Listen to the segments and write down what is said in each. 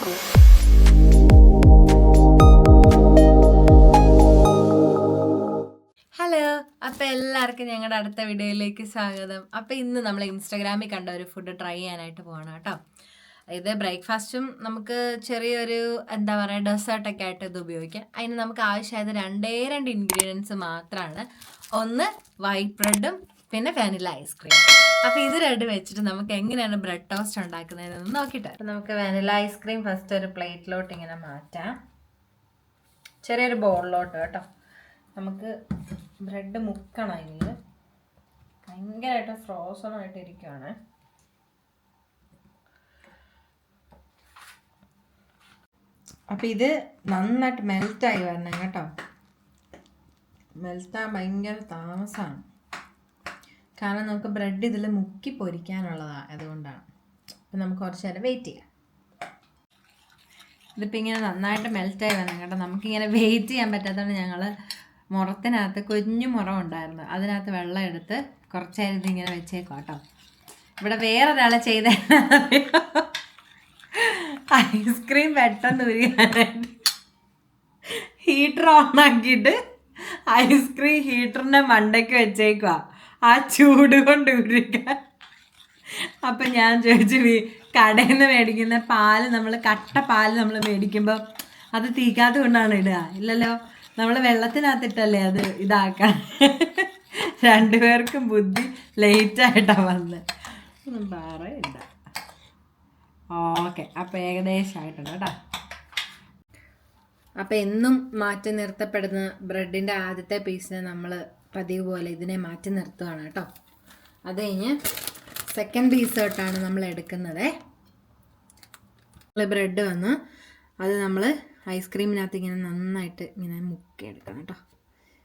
Hello അപ്പോൾ എല്ലാവർക്കും ഞങ്ങളുടെ അടുത്ത വീഡിയോയിലേക്ക് സ്വാഗതം. അപ്പോൾ ഇന്ന് നമ്മൾ ഇൻസ്റ്റാഗ്രാമിൽ കണ്ട ഒരു ഫുഡ് ട്രൈ ചെയ്യാനായിട്ട് പോകണം കേട്ടോ. ഇത് ബ്രേക്ക്ഫാസ്റ്റും നമുക്ക് ചെറിയൊരു എന്താ പറയുക ഡെസേർട്ടൊക്കെ ആയിട്ട് ഇത് ഉപയോഗിക്കാം. അതിന് നമുക്ക് ആവശ്യമായത് രണ്ടേ രണ്ട് ഇൻഗ്രീഡിയൻസ് മാത്രമാണ് ഒന്ന് വൈറ്റ് ബ്രെഡും പിന്നെ വാനില ഐസ്ക്രീം അപ്പോൾ ഇത് രണ്ട് വെച്ചിട്ട് നമുക്ക് എങ്ങനെയാണ് ബ്രെഡ് ടോസ്റ്റ് ഉണ്ടാക്കുന്നതെന്ന് നോക്കിയിട്ട് അപ്പോൾ നമുക്ക് വാനില ഐസ്ക്രീം ഫസ്റ്റ് ഒരു പ്ലേറ്റിലോട്ട് ഇങ്ങനെ മാറ്റാം. ചെറിയൊരു ബോളിലോട്ട് കേട്ടോ. നമുക്ക് ബ്രെഡ് മുക്കണം അതിൽ ഭയങ്കരമായിട്ട് ഫ്രോസൺ ആയിട്ട് ഇരിക്കുവാണ് അപ്പം ഇത് നന്നായിട്ട് മെൽറ്റായി വരണം കേട്ടോ. മെൽറ്റാൻ ഭയങ്കര താമസമാണ് കാരണം നമുക്ക് ബ്രെഡ് ഇതിൽ മുക്കി പൊരിക്കാനുള്ളതാണ് അതുകൊണ്ടാണ്. അപ്പം നമുക്ക് കുറച്ച് നേരം വെയിറ്റ് ചെയ്യാം. ഇതിപ്പോൾ ഇങ്ങനെ നന്നായിട്ട് മെൽറ്റായി വരണം കേട്ടോ. നമുക്കിങ്ങനെ വെയിറ്റ് ചെയ്യാൻ പറ്റാത്തതുകൊണ്ട് ഞങ്ങൾ മുറത്തിനകത്ത് കുഞ്ഞു മുറം ഉണ്ടായിരുന്നു. അതിനകത്ത് വെള്ളം എടുത്ത് കുറച്ച് നേരം ഇതിങ്ങനെ വെച്ചേക്കാം കേട്ടോ. ഇവിടെ വേറൊരാളെ ചെയ്ത ഐസ്ക്രീം പെട്ടെന്ന് ഉരുകാനായിട്ട് ഹീറ്റർ ഓൺ ആക്കിയിട്ട് ഐസ്ക്രീം ഹീറ്ററിന്റെ മണ്ടയ്ക്ക് വെച്ചേക്കുക ആ ചൂട് കൊണ്ട് ഉരുക്കാൻ. അപ്പം ഞാൻ ചോദിച്ചു കടയിൽ നിന്ന് മേടിക്കുന്ന പാൽ നമ്മൾ കട്ട പാൽ നമ്മൾ മേടിക്കുമ്പോൾ അത് തീക്കാത്ത കൊണ്ടാണ് ഇടുക? ഇല്ലല്ലോ നമ്മൾ വെള്ളത്തിനകത്തിട്ടല്ലേ അത് ഇതാക്കാൻ. രണ്ടുപേർക്കും ബുദ്ധി ലേറ്റായിട്ടാണ് വന്നത് ഒന്നും പറയണ്ട. ഓക്കെ അപ്പോൾ ഏകദേശമായിട്ടുണ്ട് കേട്ടോ. അപ്പോൾ എന്നും മാറ്റി നിർത്തപ്പെടുന്ന ബ്രെഡിന്റെ ആദ്യത്തെ പീസിനെ നമ്മൾ പതിവ് പോലെ ഇതിനെ മാറ്റി നിർത്തുകയാണ് കേട്ടോ. അത് കഴിഞ്ഞ് സെക്കൻഡ് പീസ് തൊട്ടാണ് നമ്മൾ എടുക്കുന്നത്. ബ്രെഡ് വന്ന് അത് നമ്മൾ ഐസ്ക്രീമിനകത്ത് ഇങ്ങനെ നന്നായിട്ട് ഇങ്ങനെ മുക്കി എടുക്കണം കേട്ടോ.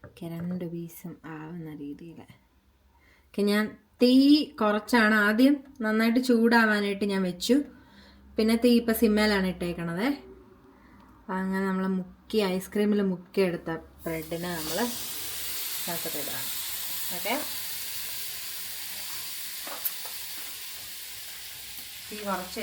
ഓക്കെ രണ്ട് പീസും ആവുന്ന രീതിയിൽ. ഓക്കെ ഞാൻ തീ കുറച്ചാണ്. ആദ്യം നന്നായിട്ട് ചൂടാവാനായിട്ട് ഞാൻ വെച്ചു. പിന്നെ തീ ഇപ്പം സിമ്മയിലാണ് ഇട്ടേക്കണത്. അങ്ങനെ നമ്മൾ മുക്കി ഐസ്ക്രീമിൽ മുക്കി എടുത്ത ബ്രെഡിനെ നമ്മൾ ഇടാം ഓക്കെ? തീ കുറച്ച്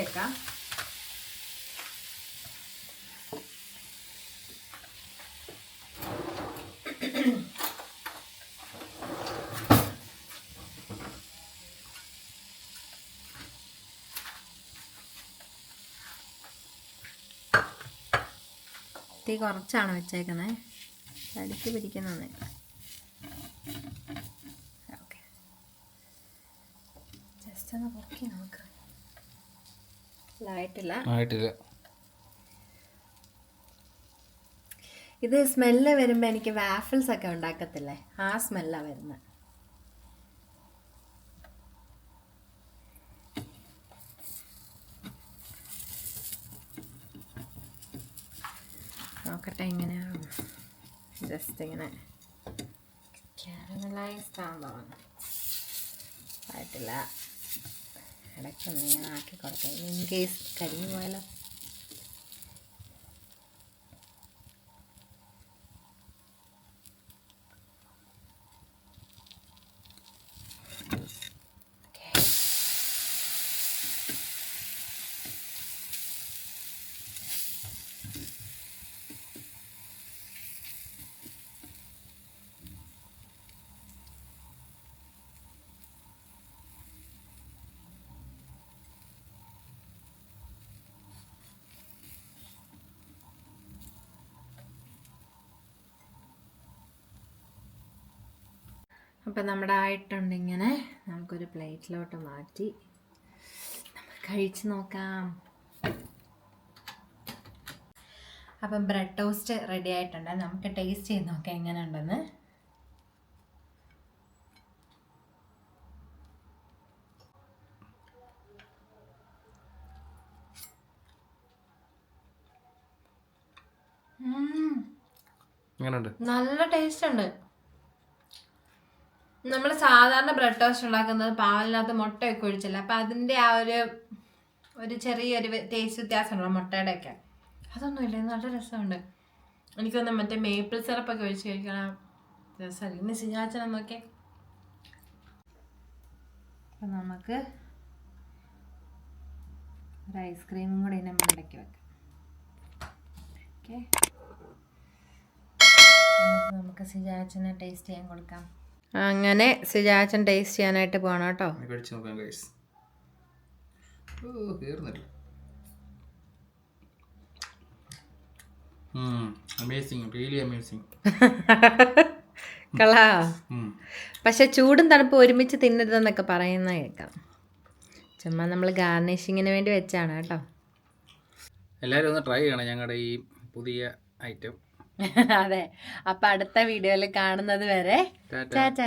തീ കുറച്ചാണ് വെച്ചേക്കുന്നത് തടിച്ച് പിടിക്കുന്നേ ഓക്കെ. ജസ്റ്റ് ഒന്ന് പൊക്കി നോക്കാം. ഇതായിട്ടില്ല. ആയിട്ടില്ല. ഇത് സ്മെല്ല് വരുമ്പോൾ എനിക്ക് വാഫിൾസ് ഒക്കെ ഉണ്ടാക്കത്തില്ലേ? ആ സ്മെല്ലാണ് വരുന്നത് നോക്കട്ടെ എങ്ങനെയാണ് ജസ്റ്റ് ഇങ്ങനെ. കാരമലൈസ്ഡ് ആണെന്ന് ആയിട്ടില്ല. ഇടയ്ക്കൊന്ന് ഇങ്ങനെ ആക്കി കൊടുക്കാം. ഇൻ കേസ് കരിഞ്ഞു പോയാലോ? അപ്പം നമ്മുടെ ആയിട്ടുണ്ട് ഇങ്ങനെ. നമുക്കൊരു പ്ലേറ്റിലോട്ട് മാറ്റി നമുക്ക് കഴിച്ച് നോക്കാം. അപ്പം ബ്രെഡ് ടോസ്റ്റ് റെഡി ആയിട്ടുണ്ട്. നമുക്ക് ടേസ്റ്റ് ചെയ്ത് നോക്കാം എങ്ങനെ ഉണ്ടെന്ന് നല്ല ടേസ്റ്റ് ഉണ്ട്. നമ്മൾ സാധാരണ ബ്രെഡ് ടോസ്റ്റ് ഉണ്ടാക്കുന്നത് പാലിനകത്ത് മുട്ടയൊക്കെ ഒഴിച്ചല്ല? അപ്പം അതിന്റെ ആ ഒരു ഒരു ചെറിയൊരു ടേസ്റ്റ് വ്യത്യാസമുണ്ടോ മുട്ടയുടെയൊക്കെ. അതൊന്നുമില്ല നല്ല രസമുണ്ട്. എനിക്കൊന്ന് മറ്റേ മേപ്പിൾ സിറപ്പൊക്കെ ഒഴിച്ച് കഴിക്കണം. രസമല്ല ഇന്ന് ശനിയാഴ്ച നോക്കിയേ. അപ്പം നമുക്ക് ഒരു ഐസ്ക്രീമും കൂടി ഇതിനെ മണ്ടയ്ക്ക് വെക്കാം. ഓക്കെ നമുക്ക് സിജാച്ചനെ ടേസ്റ്റ് ചെയ്യാൻ കൊടുക്കാം. അങ്ങനെ സിജാച്ചൻ ടേസ്റ്റ് ചെയ്യാനായിട്ട് പോകണം കേട്ടോ. കഴിച്ച് നോക്കാം ഗൈസ് അമേസിങ് റിയലി അമേസിങ് കളാ. പക്ഷെ ചൂടും തണുപ്പും ഒരുമിച്ച് തിന്നരുതെന്നൊക്കെ പറയുന്ന കേൾക്കാം ചുമ്മാ നമ്മൾ ഗാർണിഷിങ്ങിന് വേണ്ടി വെച്ചാണ് കേട്ടോ. എല്ലാവരും ഒന്ന് ട്രൈ ചെയ്യണം ഞങ്ങളുടെ ഈ പുതിയ ഐറ്റം അതെ. അപ്പൊ അടുത്ത വീഡിയോയിൽ കാണുന്നത് വരെ ടാറ്റ.